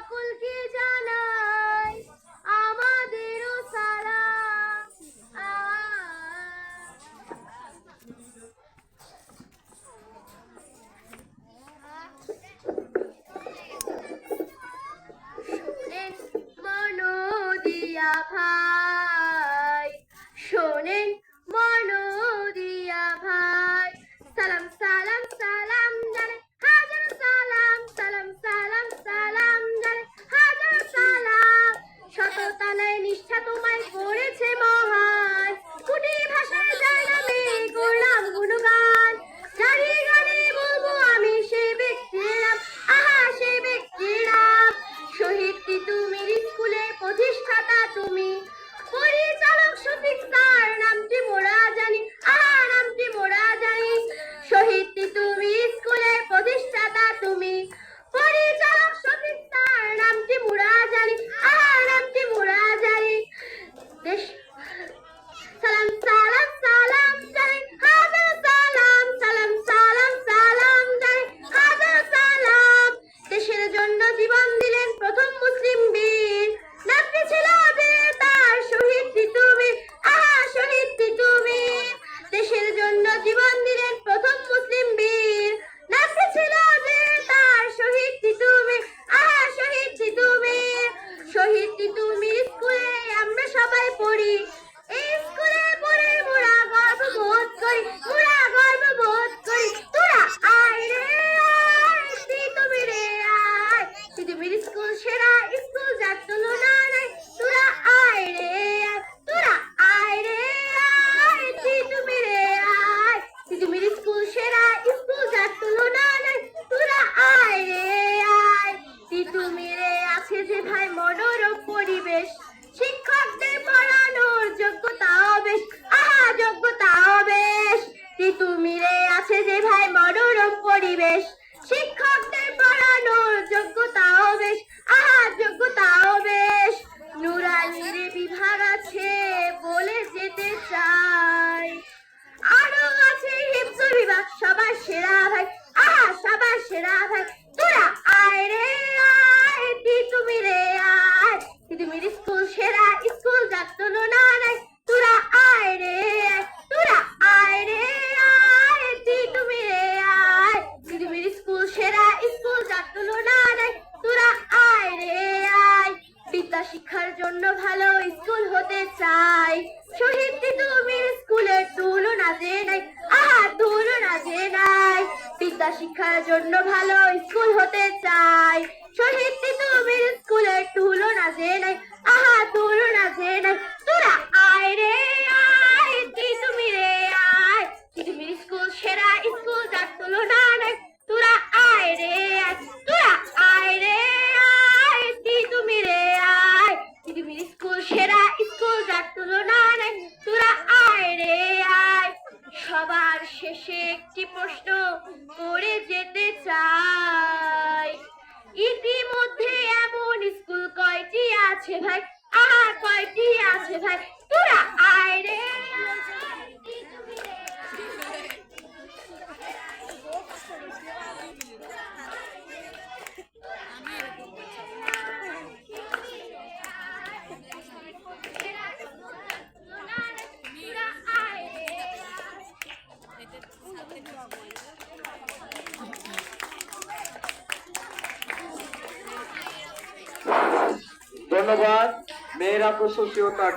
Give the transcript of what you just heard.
সকলকে জানাই আমাদেরও সালাম। মনোদিয়া ভাই শোনেন মনোদিয়া ভাই। সালাম সালাম। ইচ্ছা তোমায় করেছে মহান। কুটি ভাষায় যার নামে করলাম গুণগান। জানি গানে বলব আমি সেই ব্যক্তির আহা সেই ব্যক্তির নাম। শহীদ তুমি স্কুলের প্রতিষ্ঠাতা তুমি? পরিচালক শফিক, তার নামটি মোরা জানি। আহা, নামটি মোরা জানি। শহীদ তুমি স্কুলের প্রতিষ্ঠাতা তুমি? পরিচালক শফিক, তার শিক্ষার জন্য ভালো স্কুল হতে চাই। শহীদ তুমি স্কুলের তুলনা যে নাই, আহ, তুলনা যে নাই। বিদ্যা শিক্ষার জন্য ভালো স্কুল হতে চাই। শহীদ তুমি স্কুলের তুলনা প্রশ্ন করে যেতে চাই। ইতিমধ্যে এমন স্কুল কয়টি আছে ভাই? আর কয়টি আছে ভাই? তোরা আয় রে। धन्यवाद। मेरा कुछ होता